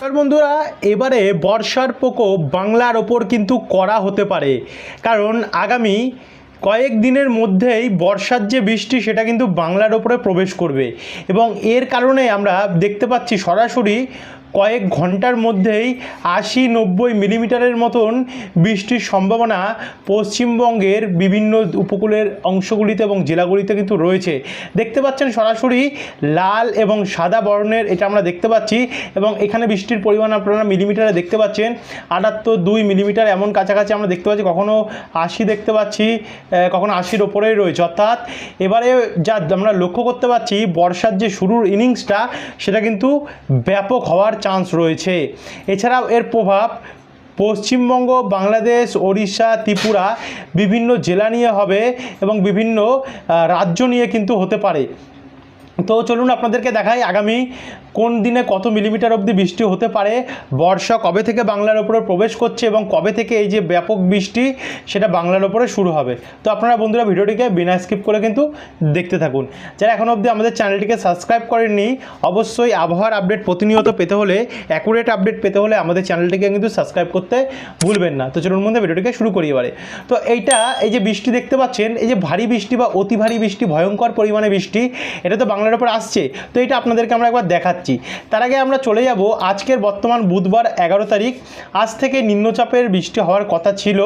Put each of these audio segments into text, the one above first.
নমস্কার বন্ধুরা, এবারে বর্ষার প্রকোপ বাংলার ওপর কিন্তু করা হতে পারে। কারণ আগামী কয়েক দিনের মধ্যেই বর্ষার যে বৃষ্টি, সেটা কিন্তু বাংলার ওপরে প্রবেশ করবে। এবং এর কারণে আমরা দেখতে পাচ্ছি সরাসরি কয়েক ঘণ্টার মধ্যেই আশি নব্বই মিলিমিটারের মতন বৃষ্টির সম্ভাবনা পশ্চিমবঙ্গের বিভিন্ন উপকূলের অংশগুলিতে এবং জেলাগুলিতে কিন্তু রয়েছে। দেখতে পাচ্ছেন সরাসরি লাল এবং সাদা বর্ণের এটা আমরা দেখতে পাচ্ছি এবং এখানে বৃষ্টির পরিমাণ আপনারা মিলিমিটারে দেখতে পাচ্ছেন। আটাত্তর দুই মিলিমিটার এমন কাছাকাছি আমরা দেখতে পাচ্ছি, কখনো আশি দেখতে পাচ্ছি কখনো আশির ওপরেই রয়েছে। অর্থাৎ এবারে যা আমরা লক্ষ্য করতে পারছি বর্ষার যে শুরুর ইনিংসটা সেটা কিন্তু ব্যাপক হওয়ার চান্স রয়েছে। এছাড়াও এর প্রভাব পশ্চিমবঙ্গ, বাংলাদেশ, ওড়িশা, ত্রিপুরা বিভিন্ন জেলা নিয়ে হবে এবং বিভিন্ন রাজ্য নিয়ে কিন্তু হতে পারে। তো চলুন আপনাদেরকে দেখাই আগামী কোন দিনে কত মিলিমিটার অবধি বৃষ্টি হতে পারে? বর্ষা কবে থেকে বাংলার ওপরে প্রবেশ করছে এবং কবে থেকে এই যে ব্যাপক বৃষ্টি, সেটা বাংলার ওপরে শুরু হবে? তো আপনারা বন্ধুরা ভিডিওটিকে বিনা স্কিপ করে কিন্তু দেখতে থাকুন। যারা এখন অবধি আমাদের চ্যানেলটিকে সাবস্ক্রাইব করেননি, অবশ্যই আবহাওয়ার আপডেট প্রতিনিয়ত পেতে হলে অ্যাকুরেট আপডেট পেতে হলে আমাদের চ্যানেলটিকে কিন্তু সাবস্ক্রাইব করতে ভুলবেন না। তো চলুন মধ্যে ভিডিওটিকে শুরু করি এবারে। তো এইটা, এই যে বৃষ্টি দেখতে পাচ্ছেন, এই যে ভারী বৃষ্টি বা অতি ভারী বৃষ্টি, ভয়ঙ্কর পরিমাণে বৃষ্টি, এটা তো বাংলার ওপর আসছে। তো এটা আপনাদেরকে আমরা একবার দেখাচ্ছি। তার আগে আমরা চলে যাব আজকের বর্তমান বুধবার এগারো তারিখ। আজ থেকে নিম্নচাপের বৃষ্টি হওয়ার কথা ছিল।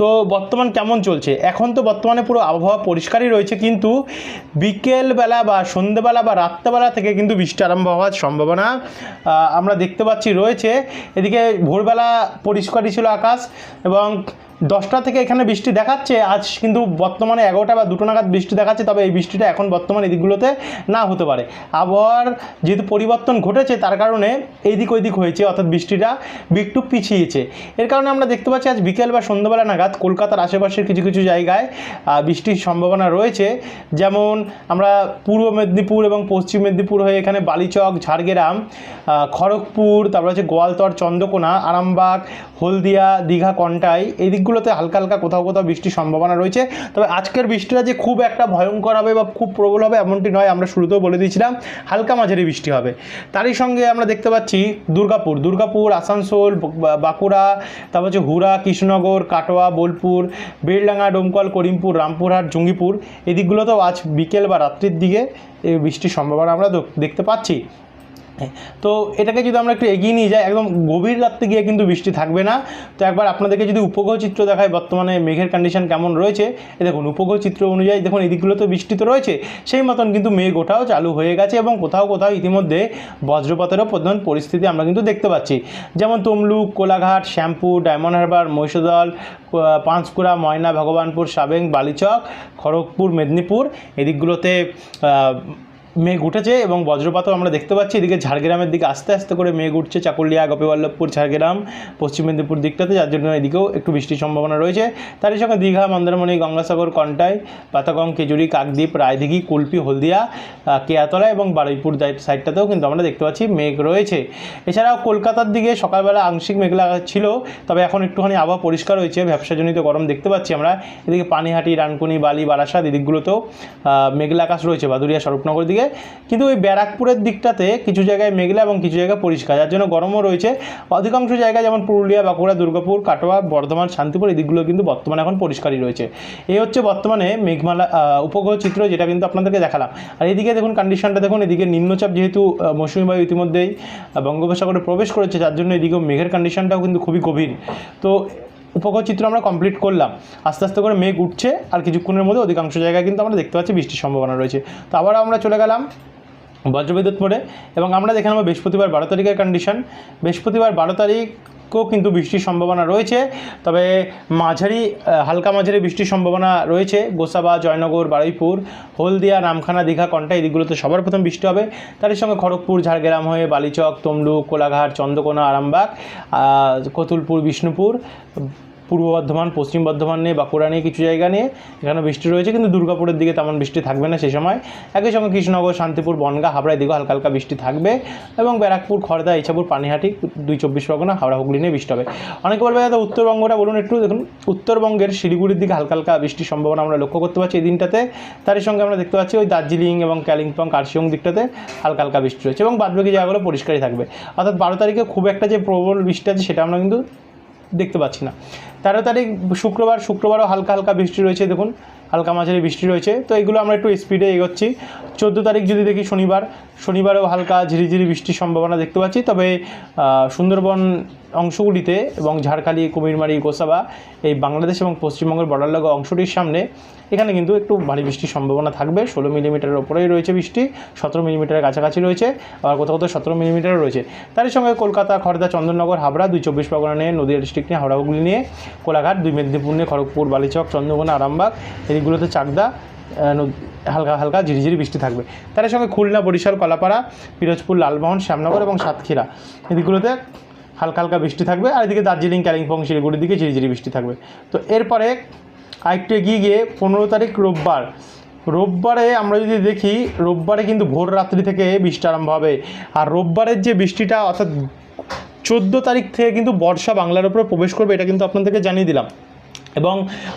তো বর্তমান কেমন চলছে? এখন তো বর্তমানে পুরো আবহাওয়া পরিষ্কারই রয়েছে, কিন্তু বিকেলবেলা বা সন্ধেবেলা বা রাত্রেবেলা থেকে কিন্তু বৃষ্টি আরম্ভ হওয়ার সম্ভাবনা আমরা দেখতে পাচ্ছি রয়েছে। এদিকে ভোরবেলা পরিষ্কারই ছিল আকাশ এবং দশটা থেকে এখানে বৃষ্টি দেখাচ্ছে, আজ কিন্তু বর্তমানে এগারোটা বা দুটো নাগাদ বৃষ্টি দেখাচ্ছে, তবে এই বৃষ্টিটা এখন বর্তমানে এদিকগুলোতে না হতে পারে। আবহাওয়ার যেহেতু পরিবর্তন ঘটেছে, তার কারণে এইদিক ওইদিক হয়েছে, অর্থাৎ বৃষ্টিটা একটু পিছিয়েছে। এর কারণে আমরা দেখতে পাচ্ছি, আজ বিকেল বা সন্ধ্যাবেলা নাগাদ কলকাতার আশেপাশের কিছু কিছু জায়গায় বৃষ্টির সম্ভাবনা রয়েছে। যেমন আমরা পূর্ব মেদিনীপুর এবং পশ্চিম মেদিনীপুর হয়ে এখানে বালিচক, ঝাড়গ্রাম খড়গপুর, তারপর হচ্ছে গোয়ালতর, চন্দ্রকোনা, আরামবাগ, হলদিয়া, দীঘা, কন্টাই, এই দিকগুলোতে হালকা হালকা কোথাও কোথাও বৃষ্টির সম্ভাবনা রয়েছে। তবে আজকের বৃষ্টিটা যে খুব একটা ভয়ঙ্কর হবে বা খুব প্রবল হবে এমনটি নয়, আমরা শুরুতেও বলে দিয়েছিলাম, হালকা মাঝারি বৃষ্টি হবে। তারই সঙ্গে আমরা দেখতে পাচ্ছি দুর্গাপুর দুর্গাপুর, আসানসোল বাঁকুড়া, তারপর হচ্ছে হুরা কৃষ্ণনগর, কাটোয়া, বোলপুর, বেলডাঙ্গা, ডোমকল, করিমপুর, রামপুরহাট, জঙ্গিপুর এই দিকগুলোতেও আজ বিকেল বা রাত্রির দিকে এই বৃষ্টির সম্ভাবনা আমরা দেখ- দেখতে পাচ্ছি। তো এটাকে যদি আমরা একটু এগিয়ে নিয়ে যাই, একদম গভীর রাত্রে গিয়ে কিন্তু বৃষ্টি থাকবে না। তো একবার আপনাদেরকে যদি উপগ্রহ চিত্র দেখায় বর্তমানে মেঘের কন্ডিশন কেমন রয়েছে, এই দেখুন, উপগ্রহ চিত্র অনুযায়ী দেখুন, এই দিকগুলোতে বৃষ্টি তো রয়েছে, সেই মতন কিন্তু মেঘ ওঠাও চালু হয়ে গেছে এবং কোথাও কোথাও ইতিমধ্যে বজ্রপাতেরও প্রধান পরিস্থিতি আমরা কিন্তু দেখতে পাচ্ছি। যেমন তমলুক, কোলাঘাট, শ্যামপুর, ডায়মন্ড হারবার, মহিষদল পাঁচকুড়া ময়না, ভগবানপুর, সাবেং, বালিচক, খড়গপুর, মেদিনীপুর এদিকগুলোতে মেঘ উঠেছে এবং বজ্রপাতও আমরা দেখতে পাচ্ছি। এদিকে ঝাড়গ্রামের দিকে আস্তে আস্তে করে মেঘ উঠছে। চাকুলিয়া, গোপীবল্লভপুর, ঝাড়গ্রাম, পশ্চিম মেদিনীপুর দিকটাতে, যার জন্য এদিকেও একটু বৃষ্টির সম্ভাবনা রয়েছে। তারই সঙ্গে দীঘা, মন্দারমণি, গঙ্গাসাগর, কন্টাই, পাতাগং কেজুরি কাকদ্বীপ, রায়দিঘি, কুলপি, হলদিয়া কেয়াতলা এবং বারুইপুর সাইডটাতেও কিন্তু আমরা দেখতে পাচ্ছি মেঘ রয়েছে। এছাড়াও কলকাতার দিকে সকালবেলা আংশিক মেঘলা ছিল, তবে এখন একটুখানি আবহাওয়া পরিষ্কার হয়েছে। ব্যবসাজনিত গরম দেখতে পাচ্ছি আমরা। এদিকে পানিহাটি, রানকুনি, বালি, বারাসাত, এদিকগুলোতেও মেঘলা আকাশ রয়েছে। বাদুরিয়া, স্বরূপনগর দিকে কিন্তু ওই ব্যারাকপুরের দিকটাতে কিছু জায়গায় মেঘলা এবং কিছু জায়গায় পরিষ্কার, যার জন্য গরমও রয়েছে। অধিকাংশ জায়গায় যেমন পুরুলিয়া, বাঁকুড়া, দুর্গাপুর, কাটোয়া, বর্ধমান, শান্তিপুর, এই দিকগুলো কিন্তু বর্তমানে এখন পরিষ্কারই রয়েছে। এই হচ্ছে বর্তমানে মেঘমালা উপগ্রহ চিত্র যেটা কিন্তু আপনাদেরকে দেখালাম। আর এদিকে দেখুন কন্ডিশনটা দেখুন, এদিকে নিম্নচাপ যেহেতু মৌসুমী বায়ু ইতিমধ্যেই বঙ্গোপসাগরে প্রবেশ করেছে, যার জন্য এদিকেও মেঘের কন্ডিশনটাও কিন্তু খুবই গভীর। তো উপগ্রহ চিত্র আমরা কমপ্লিট করলাম। আস্তে আস্তে করে মেঘ উঠছে আর কিছুক্ষণের মধ্যে অধিকাংশ জায়গায় কিন্তু আমরা দেখতে পাচ্ছি বৃষ্টির সম্ভাবনা রয়েছে। তো আবার আমরা চলে গেলাম বজ্রবিদ্যুৎ পরে এবং আমরা দেখে নেব বৃহস্পতিবার বারো তারিখের কন্ডিশন বৃহস্পতিবার বারো তারিখও কিন্তু বৃষ্টির সম্ভাবনা রয়েছে। তবে মাঝারি হালকা মাঝারি বৃষ্টির সম্ভাবনা রয়েছে। গোসাবা, জয়নগর, বারুইপুর, হলদিয়া, রামখানা, দীঘা, কন্টা এই দিকগুলোতে সবার প্রথম বৃষ্টি হবে। তার সঙ্গে খড়গপুর, ঝাড়গ্রাম হয়ে বালিচক, তমলুক, কোলাঘাট, চন্দ্রকোনা, আরামবাগ কতুলপুর, বিষ্ণুপুর পূর্ব বর্ধমান, পশ্চিম বর্ধমান নিয়ে, বাঁকুড়া নিয়ে কিছু জায়গা নিয়ে এখানে বৃষ্টি রয়েছে, কিন্তু দুর্গাপুরের দিকে তেমন বৃষ্টি থাকবে না সেই সময়। একই সঙ্গে কৃষ্ণনগর, শান্তিপুর, বনগা হাবড়ার দিকেও হালকা হালকা বৃষ্টি থাকবে এবং ব্যারাকপুর খড়দা ইছাপুর, পানিহাটি, দুই চব্বিশ পরগনা, হাওড়া, হুগলি নিয়ে বৃষ্টি হবে। অনেকে বলবে, দাদা, উত্তরবঙ্গটা বলুন একটু, দেখুন, উত্তরবঙ্গের শিলিগুড়ির দিকে হালকা হালকা বৃষ্টির সম্ভাবনা আমরা লক্ষ্য করতে পারছি এই দিনটাতে। তারই সঙ্গে আমরা দেখতে পাচ্ছি ওই দার্জিলিং এবং কালিম্পং, কার্শিয়ং দিকটাতে হালকা হালকা বৃষ্টি রয়েছে এবং বাদবাকি জায়গাগুলো পরিষ্কারই থাকবে। অর্থাৎ বারো তারিখে খুব একটা যে প্রবল বৃষ্টি আছে, সেটা আমরা কিন্তু দেখতে পাচ্ছি না। তেরো তারিখ শুক্রবার, শুক্রবারও হালকা হালকা বৃষ্টি রয়েছে, দেখুন, হালকা মাঝারি বৃষ্টি রয়েছে। তো এগুলো আমরা একটু স্পিডে এগোচ্ছি। চোদ্দ তারিখ যদি দেখি শনিবার, শনিবারেও হালকা ঝিরিঝিরি বৃষ্টির সম্ভাবনা দেখতে পাচ্ছি। তবে সুন্দরবন অংশগুলিতে এবং ঝাড়খালি, কুমিরমারি, গোসাবা এই বাংলাদেশ এবং পশ্চিমবঙ্গের বর্ডার লাগা অংশটির সামনে, এখানে কিন্তু একটু ভারী বৃষ্টির সম্ভাবনা থাকবে। ষোলো মিলিমিটারের ওপরেই রয়েছে বৃষ্টি, সতেরো মিলিমিটারের কাছাকাছি রয়েছে, আবার কোথাও কোথাও সতেরো মিলিমিটারও রয়েছে। তারই সঙ্গে কলকাতা খড়দা চন্দননগর, হাবড়া, দুই চব্বিশ পরগনা নিয়ে, নদীয়া ডিস্ট্রিক্ট নিয়ে, হাওড়া, হুগলি নিয়ে, কোলাঘাট, দুই মেদিনীপুর নিয়ে, খড়গপুর, বালিচক, চন্দ্রকোনা, আরামবাগ, এদিকগুলোতে চাকদা হালকা হালকা ঝিরিঝিরি বৃষ্টি থাকবে। তার সঙ্গে খুলনা, বরিশাল, কলাপাড়া, পিরোজপুর, লালমোহন, শ্যামনগর এবং সাতক্ষীরা। এদিকগুলোতে হালকা হালকা বৃষ্টি থাকবে, আর এদিকে দার্জিলিং কালিম্পং শিলিগুড়ির দিকে ঝিরিঝিরি বৃষ্টি থাকবে। তো এরপরে আরেকটু এগিয়ে গিয়ে পনেরো তারিখ রোববার। রোববারে আমরা যদি দেখি, রোববারে কিন্তু ভোর রাত্রি থেকে বৃষ্টি আরম্ভ হবে। আর রোববারের যে বৃষ্টিটা, অর্থাৎ চোদ্দ তারিখ থেকে কিন্তু বর্ষা বাংলার উপরে প্রবেশ করবে, এটা কিন্তু আপনাদেরকে জানিয়ে দিলাম। এবং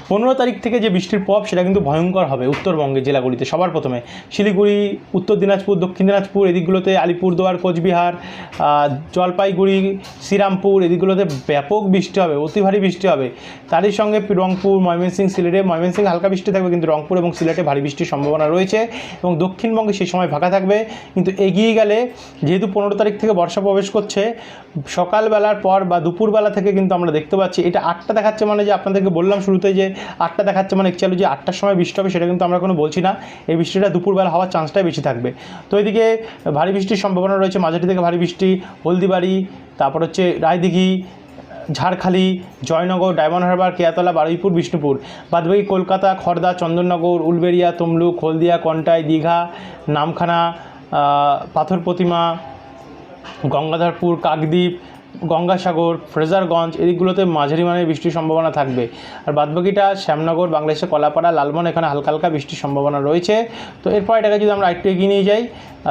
পনেরো তারিখ থেকে যে বৃষ্টির প্রভাব, সেটা কিন্তু ভয়ঙ্কর হবে উত্তরবঙ্গের জেলাগুলিতে সবার প্রথমে। শিলিগুড়ি, উত্তর দিনাজপুর, দক্ষিণ দিনাজপুর, এদিকগুলোতে আলিপুরদুয়ার, কোচবিহার জলপাইগুড়ি, শ্রীরামপুর, এদিকগুলোতে ব্যাপক বৃষ্টি হবে, অতি ভারী বৃষ্টি হবে। তারই সঙ্গে রংপুর, ময়মনসিংহ, সিলেটে, ময়মনসিংহ হালকা বৃষ্টি থাকবে, কিন্তু রংপুর এবং সিলেটে ভারী বৃষ্টির সম্ভাবনা রয়েছে এবং দক্ষিণবঙ্গে সেই সময় ফাঁকা থাকবে। কিন্তু এগিয়ে গেলে, যেহেতু পনেরো তারিখ থেকে বর্ষা প্রবেশ করছে, সকালবেলার পর বা দুপুরবেলা থেকে কিন্তু আমরা দেখতে পাচ্ছি, এটা আটটা দেখাচ্ছে মানে যে আপনাদেরকে বললাম শুরুতে যে আটটা দেখাচ্ছে মানে একচুয়ালি যে আটটার সময় বৃষ্টি হবে সেটা কিন্তু আমরা কোনো বলছি না। এই বৃষ্টিটা দুপুরবেলা হওয়ার চান্সটাই বেশি থাকবে। তো এদিকে ভারী বৃষ্টির সম্ভাবনা রয়েছে, মাঝারি থেকে ভারী বৃষ্টি, হলদিবাড়ি, তারপর হচ্ছে রায়দিঘি, ঝাড়খালি, জয়নগর, ডায়মন্ড হারবার, কেয়াতলা, বারুইপুর, বিষ্ণুপুর। বাদবাকি কলকাতা খড়দা চন্দননগর, উলবেড়িয়া, তমলুক, হলদিয়া, কন্টাই, দীঘা, নামখানা পাথর প্রতিমা, গঙ্গাধরপুর, কাকদ্বীপ গঙ্গাসাগর, ফ্রেজারগঞ্জ, এদিকগুলোতে মাঝারি মানের বৃষ্টির সম্ভাবনা থাকবে। আর বাদবাকিটা শ্যামনগর, বাংলাদেশের কলাপাড়া লালমন এখানে হালকা হালকা বৃষ্টির সম্ভাবনা রয়েছে। তো এরপর এটাকে যদি আমরা একটু এগিয়ে নিয়ে যাই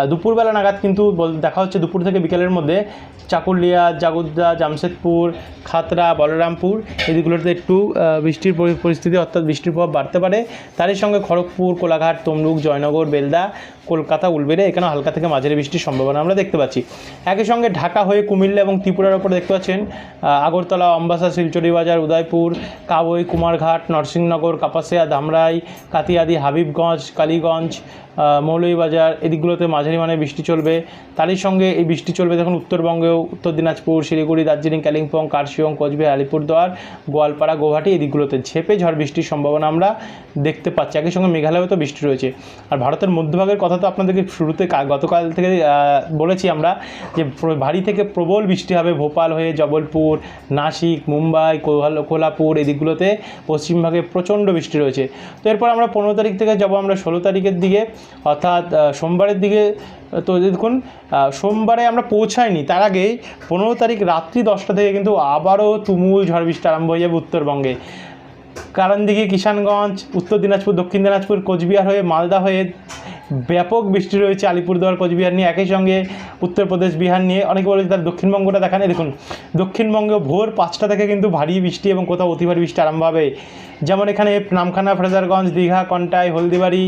দুপুরবেলা নাগাদ কিন্তু দেখা হচ্ছে দুপুর থেকে বিকেলের মধ্যে চাকুলিয়া, জাগুদ্দা, জামশেদপুর খাতরা বলরামপুর, এদিকগুলোতে একটু বৃষ্টির পরি- পরিস্থিতি অর্থাৎ বৃষ্টির প্রভাব বাড়তে পারে। তারই সঙ্গে খড়গপুর, কোলাঘাট, তমলুক, জয়নগর, বেলদা কলকাতা উলবেড়ে এখানে হালকা থেকে মাঝারি বৃষ্টির সম্ভাবনা আমরা দেখতে পাচ্ছি। একই সঙ্গে ঢাকা হয়ে কুমিল্লা এবং ত্রিপুরার ওপরে দেখতে পাচ্ছেন আগরতলা, অম্বাসা, শিলচরি বাজার, উদয়পুর কাবই কুমারঘাট, নরসিংহনগর, কাপাসিয়া ধামরাই কাতিয়াদি, হাবিবগঞ্জ, কালীগঞ্জ মৌলভীবাজার, এদিকগুলোতে মাঝারি মানের বৃষ্টি চলবে। তারই সঙ্গে এই বৃষ্টি চলবে দেখুন উত্তরবঙ্গেও, উত্তর দিনাজপুর, শিলিগুড়ি, দার্জিলিং, কালিম্পং, কার্শিয়ং, কোচবিহার, আলিপুরদুয়ার, গোয়ালপাড়া, গৌহাটি এদিকগুলোতে ঝেপে ঝড় বৃষ্টির সম্ভাবনা আমরা দেখতে পাচ্ছি। একই সঙ্গে মেঘালয়েও তো বৃষ্টি রয়েছে। আর ভারতের মধ্যভাগের কথা তো আপনাদেরকে শুরুতে গতকাল থেকে বলেছি আমরা যে ভারী থেকে প্রবল বৃষ্টি হবে ভোপাল হয়ে জবলপুর, নাসিক, মুম্বাই কোলাপুর এদিকগুলোতে পশ্চিমভাগে প্রচণ্ড বৃষ্টি রয়েছে। তো এরপর আমরা পনেরো তারিখ থেকে যাব, আমরা ষোলো তারিখের দিকে। অর্থাৎ সোমবারের দিকে তো দেখুন সোমবারে আমরা পৌঁছাইনি তার আগে পনেরো তারিখ রাত্রি দশটা থেকে কিন্তু আবারও তুমুল ঝড় বৃষ্টি আরম্ভ হয়ে যাবে উত্তরবঙ্গে। কারণ দিকে কিষানগঞ্জ, উত্তর দিনাজপুর, দক্ষিণ দিনাজপুর, কোচবিহার হয়ে মালদা হয়ে ব্যাপক বৃষ্টি রয়েছে আলিপুরদুয়ার কোচবিহার নিয়ে। একই সঙ্গে উত্তরপ্রদেশ, বিহার নিয়ে অনেকে বলেছে তার দক্ষিণবঙ্গটা দেখান। এই দেখুন, দক্ষিণবঙ্গে ভোর পাঁচটা থেকে কিন্তু ভারী বৃষ্টি এবং কোথাও অতি ভারী বৃষ্টি আরম্ভ হবে। যেমন এখানে নামখানা, ফ্রেজারগঞ্জ, দীঘা, কন্টাই, হলদিবাড়ি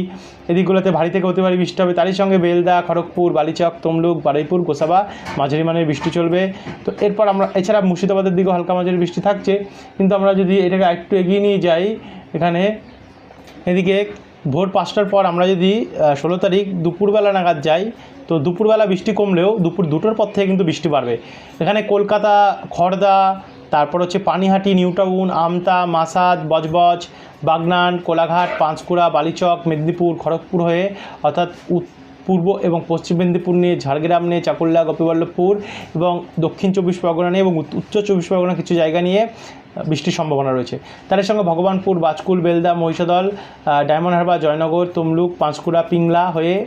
এদিকগুলোতে ভারী থেকে অতি ভারী বৃষ্টি হবে। তারই সঙ্গে বেলদা, খড়গপুর, বালিচক, তমলুক, বারুইপুর, গোসাবা, মাঝারি মানের বৃষ্টি চলবে। তো এরপর আমরা, এছাড়া মুর্শিদাবাদের দিকেও হালকা মাঝারি বৃষ্টি থাকছে। কিন্তু আমরা যদি এটাকে একটু এগিয়ে নিয়ে যাই, এখানে এদিকে ভোর পাঁচটার পর আমরা যদি ষোলো তারিখ দুপুরবেলা নাগাদ যাই, তো দুপুরবেলা বৃষ্টি কমলেও দুপুর দুটোর পর থেকে কিন্তু বৃষ্টি বাড়বে। এখানে কলকাতা খড়দা তারপর হচ্ছে পানিহাটি, নিউটাউন, আমতা, মাসাদ, বজবজ, বাগনান, কোলাঘাট পাঁশকুড়া বালিচক, মেদিনীপুর, খড়গপুর হয়ে অর্থাৎ পূর্ব এবং পশ্চিম মেদিনীপুর নিয়ে, ঝাড়গ্রাম নিয়ে, চাকুল্লা, গোপীবল্লভপুর এবং দক্ষিণ চব্বিশ পরগনা নিয়ে এবং উত- উত্তর চব্বিশ পরগনা কিছু জায়গা নিয়ে বৃষ্টির সম্ভাবনা রয়েছে। তার সঙ্গে ভগবানপুর, বাজকুল, বেলদা, মহিষাদল ডায়মন্ড হারবার, জয়নগর, তমলুক, পাঁশকুড়া, পিংলা হয়ে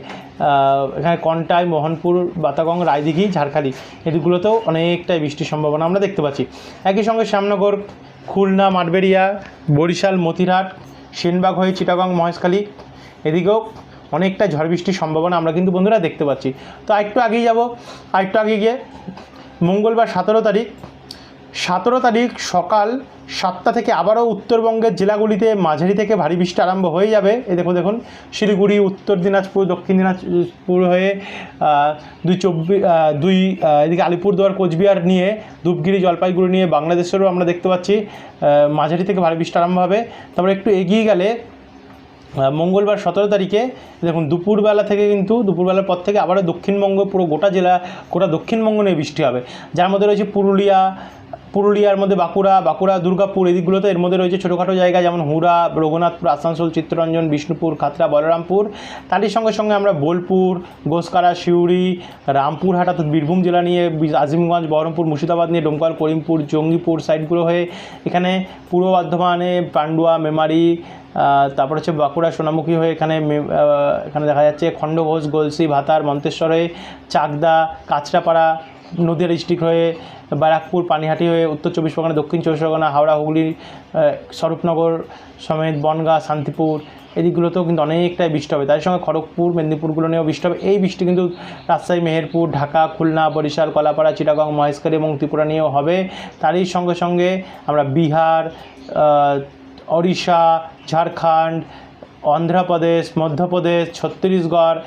এখানে কন্টাই, মোহনপুর, বাতাগং, রায়দিঘি, ঝাড়খালি এদিকগুলোতেও অনেকটাই বৃষ্টির সম্ভাবনা আমরা দেখতে পাচ্ছি। একই সঙ্গে শ্যামনগর, খুলনা, মাঠবেড়িয়া, বরিশাল, মতিরহাট, সেনবাগ হয়ে, চিটাগং, মহেশখালী এদিকেও অনেকটা ঝড় বৃষ্টির সম্ভাবনা আমরা কিন্তু বন্ধুরা দেখতে পাচ্ছি। তো আরেকটু আগেই যাব, আরেকটু আগে গিয়ে মঙ্গলবার সতেরো তারিখ সতেরো তারিখ সকাল সাতটা থেকে আবারও উত্তরবঙ্গের জেলাগুলিতে মাঝারি থেকে ভারী বৃষ্টি আরম্ভ হয়ে যাবে। এই দেখুন দেখুন, শিলিগুড়ি, উত্তর দিনাজপুর, দক্ষিণ দিনাজপুর হয়ে দুই চব্বিশ দুই এদিকে আলিপুরদুয়ার, কোচবিহার নিয়ে, ধূপগিরি, জলপাইগুড়ি নিয়ে বাংলাদেশেরও আমরা দেখতে পাচ্ছি মাঝারি থেকে ভারী বৃষ্টি আরম্ভ হবে। তারপরে একটু এগিয়ে গেলে মঙ্গলবার সতেরো তারিখে, দেখুন, দুপুরবেলা থেকে কিন্তু, দুপুরবেলার পর থেকে আবারও দক্ষিণবঙ্গ, পুরো গোটা জেলা, গোটা দক্ষিণবঙ্গ নিয়ে বৃষ্টি হবে। যার মধ্যে রয়েছে পুরুলিয়া, পুরুলিয়ার মধ্যে বাঁকুড়া বাঁকুড়া, দুর্গাপুর এদিকগুলোতে এর মধ্যে রয়েছে ছোটোখাটো জায়গা যেমন হুড়া রঘুনাথপুর আসানসোল, চিত্তরঞ্জন, বিষ্ণুপুর খাতড়া বলরামপুর। তারই সঙ্গে সঙ্গে আমরা বোলপুর, গোসকারা, সিউড়ি, রামপুরহাট, অর্থাৎ বীরভূম জেলা নিয়ে, আজিমগঞ্জ, বহরমপুর, মুর্শিদাবাদ নিয়ে, ডোমকল, করিমপুর, জঙ্গিপুর সাইডগুলো হয়ে, এখানে পূর্ব বর্ধমানে, পান্ডুয়া, মেমারি তারপর হচ্ছে বাঁকুড়া সোনামুখী হয়ে এখানে এখানে দেখা যাচ্ছে খণ্ডঘোষ, গলসি, ভাতার, মন্তেশ্বর হয়ে চাকদা, কাঁচরাপাড়া নদীয়া ডিস্ট্রিক্ট হয়ে, ব্যারাকপুর, পানিহাটি হয়ে, উত্তর চব্বিশ পরগনা, দক্ষিণ চব্বিশ পরগনা, হাওড়া, হুগলি স্বরূপনগর সমেত বনগাঁ, শান্তিপুর, এদিকগুলোতেও কিন্তু অনেকটাই বৃষ্টি হবে। তার সঙ্গে খড়গপুর, মেদিনীপুরগুলো নিয়েও বৃষ্টি হবে। এই বৃষ্টি কিন্তু রাজশাহী, মেহেরপুর, ঢাকা, খুলনা, বরিশাল, কলাপাড়া, চিটাগং, মহেশখালী এবং ত্রিপুরা নিয়েও হবে। তারই সঙ্গে সঙ্গে আমরা বিহার ওড়িশা ঝাড়খণ্ড অন্ধ্রপ্রদেশ মধ্যপ্রদেশ ছত্তিশগড়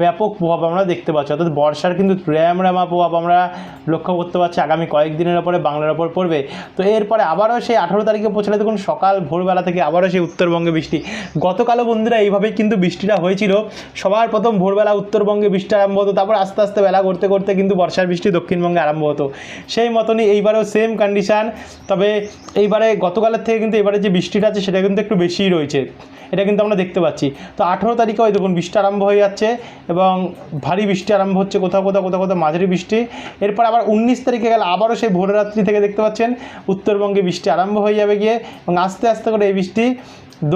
ব্যাপক প্রভাব আমরা দেখতে পাচ্ছি। অর্থাৎ বর্ষার কিন্তু র্যামরামা প্রভাব আমরা লক্ষ্য করতে পারছি আগামী কয়েকদিনের ওপরে বাংলার ওপর পড়বে। তো এরপরে আবারও সেই আঠারো তারিখে পৌঁছালে দেখুন সকাল, ভোরবেলা থেকে আবারও সেই উত্তরবঙ্গে বৃষ্টি। গতকালও বন্ধুরা এইভাবেই কিন্তু বৃষ্টিটা হয়েছিল। সবার প্রথম ভোরবেলা উত্তরবঙ্গে বৃষ্টি আরম্ভ হতো, তারপর আস্তে আস্তে বেলা করতে করতে কিন্তু বর্ষার বৃষ্টি দক্ষিণবঙ্গে আরম্ভ হতো। সেই মতনই এইবারেও সেম কন্ডিশান তবে এইবারে গতকালের থেকে কিন্তু এবারে যে বৃষ্টিটা আছে সেটা কিন্তু একটু বেশিই রয়েছে। এটা কিন্তু আমরা দেখতে পাচ্ছি। তো আঠেরো তারিখে ওই দেখুন বৃষ্টি আরম্ভ হয়ে যাচ্ছে। এবং ভারী বৃষ্টি আরম্ভ হচ্ছে কোথাও কোথাও কোথাও কোথাও মাঝারি বৃষ্টি। এরপর আবার উনিশ তারিখে গেলে আবারও সেই ভোররাত্রি থেকে দেখতে পাচ্ছেন উত্তরবঙ্গে বৃষ্টি আরম্ভ হয়ে যাবে গিয়ে এবং আস্তে আস্তে করে এই বৃষ্টি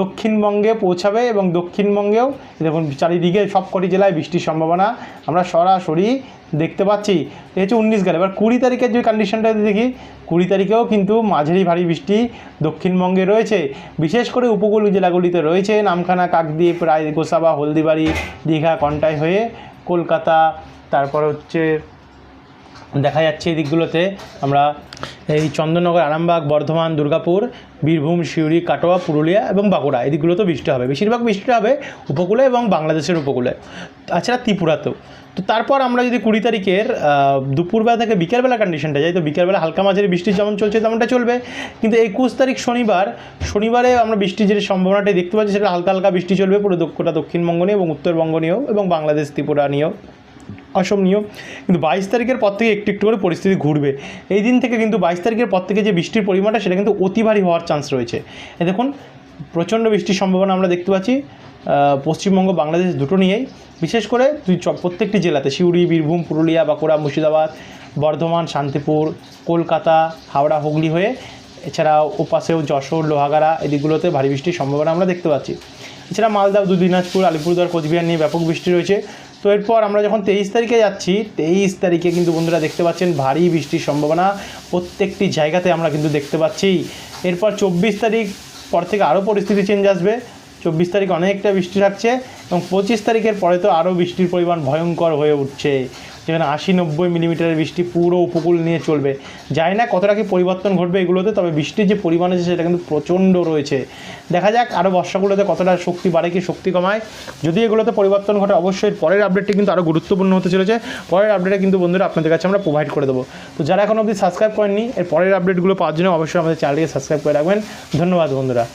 দক্ষিণবঙ্গে পৌঁছাবে এবং দক্ষিণবঙ্গেও, দেখুন চারিদিকে সবকটি জেলায় বৃষ্টির সম্ভাবনা। আমরা সরাসরি দেখতে পাচ্ছি, এই হচ্ছে উনিশ গেলে। এবার কুড়ি তারিখের যে কন্ডিশনটা দেখি, কুড়ি তারিখেও কিন্তু মাঝারি ভারী বৃষ্টি দক্ষিণবঙ্গে রয়েছে। বিশেষ করে উপকূল জেলাগুলিতে রয়েছে, নামখানা, কাকদ্বীপ রায় গোসাবা হলদিবাড়ি, দীঘা, কন্টাই হয়ে কলকাতা, তারপর হচ্ছে দেখা যাচ্ছে এই দিকগুলোতে আমরা এই চন্দননগর, আরামবাগ, বর্ধমান, দুর্গাপুর, বীরভূম, সিউড়ি, কাটোয়া, পুরুলিয়া এবং বাঁকুড়া। এই দিকগুলোতেও বৃষ্টি হবে। বেশিরভাগ বৃষ্টিটা হবে উপকূলে এবং বাংলাদেশের উপকূলে। তাছাড়া ত্রিপুরাতেও। তো তারপর আমরা যদি কুড়ি তারিখের দুপুরবেলা থেকে বিকেলবেলা কন্ডিশনটা যাই, তো বিকেলবেলা হালকা মাঝারি বৃষ্টি যেমন চলছে তেমনটা চলবে। কিন্তু একুশ তারিখ শনিবার, শনিবারে আমরা বৃষ্টির যে সম্ভাবনাটা দেখতে পাচ্ছি, সেটা হালকা হালকা বৃষ্টি চলবে পুরো দক্ষিণটা দক্ষিণবঙ্গ নিয়ে এবং উত্তরবঙ্গ নিয়েও এবং বাংলাদেশ, ত্রিপুরা নিয়েও। অসম নিয়েও কিন্তু বাইশ তারিখের পর থেকে একটু একটু করে পরিস্থিতি ঘুরবে। এই দিন থেকে কিন্তু বাইশ তারিখের পর থেকে যে বৃষ্টির পরিমাণটা, সেটা কিন্তু অতি ভারী হওয়ার চান্স রয়েছে। এ দেখুন, প্রচণ্ড বৃষ্টির সম্ভাবনা আমরা দেখতে পাচ্ছি। পশ্চিমবঙ্গ, বাংলাদেশ দুটো নিয়েই। বিশেষ করে দুই প্রত্যেকটি জেলাতে, সিউড়ি, বীরভূম, পুরুলিয়া, বাঁকুড়া, মুর্শিদাবাদ, বর্ধমান, শান্তিপুর, কলকাতা, হাওড়া, হুগলি হয়ে, এছাড়াও ওপাশেও যশোর, লোহাগাড়া এদিকগুলোতে ভারী বৃষ্টির সম্ভাবনা আমরা দেখতে পাচ্ছি। এছাড়া মালদা দিনাজপুর, আলিপুরদুয়ার, কোচবিহার নিয়ে ব্যাপক বৃষ্টি রয়েছে। তো এরপর আমরা যখন তেইশ তারিখে যাচ্ছি, তেইশ তারিখে কিন্তু বন্ধুরা দেখতে পাচ্ছেন ভারী বৃষ্টির সম্ভাবনা প্রত্যেকটি জায়গাতে আমরা কিন্তু দেখতে পাচ্ছি। এরপর চব্বিশ তারিখ পর থেকে আরও পরিস্থিতি চেঞ্জ আসবে। চব্বিশ তারিখ অনেকটা বৃষ্টি থাকছে এবং পঁচিশ তারিখের পরে তো আরও বৃষ্টির পরিমাণ ভয়ঙ্কর হয়ে উঠছে। যেখানে আশি নব্বই মিলিমিটারের বৃষ্টি পুরো উপকূল নিয়ে চলবে। জানি না কতটা কি পরিবর্তন ঘটবে এগুলোতে, তবে বৃষ্টির যে পরিমাণ আছে সেটা কিন্তু প্রচণ্ড রয়েছে। দেখা যাক আরও বর্ষাগুলোতে কতটা শক্তি বাড়ে কি শক্তি কমায়। যদি এগুলোতে পরিবর্তন ঘটে, অবশ্যই পরের আপডেটটি কিন্তু আরও গুরুত্বপূর্ণ হতে চলেছে। পরের আপডেটে কিন্তু বন্ধুরা আপনাদের কাছে আমরা প্রোভাইড করে দেবো। তো যারা এখন অবধি সাবস্ক্রাইব করেননি, এর পরের আপডেটগুলো পাওয়ার জন্য অবশ্যই আমাদের চ্যানেলটিকে সাবস্ক্রাইব করে রাখবেন। ধন্যবাদ বন্ধুরা।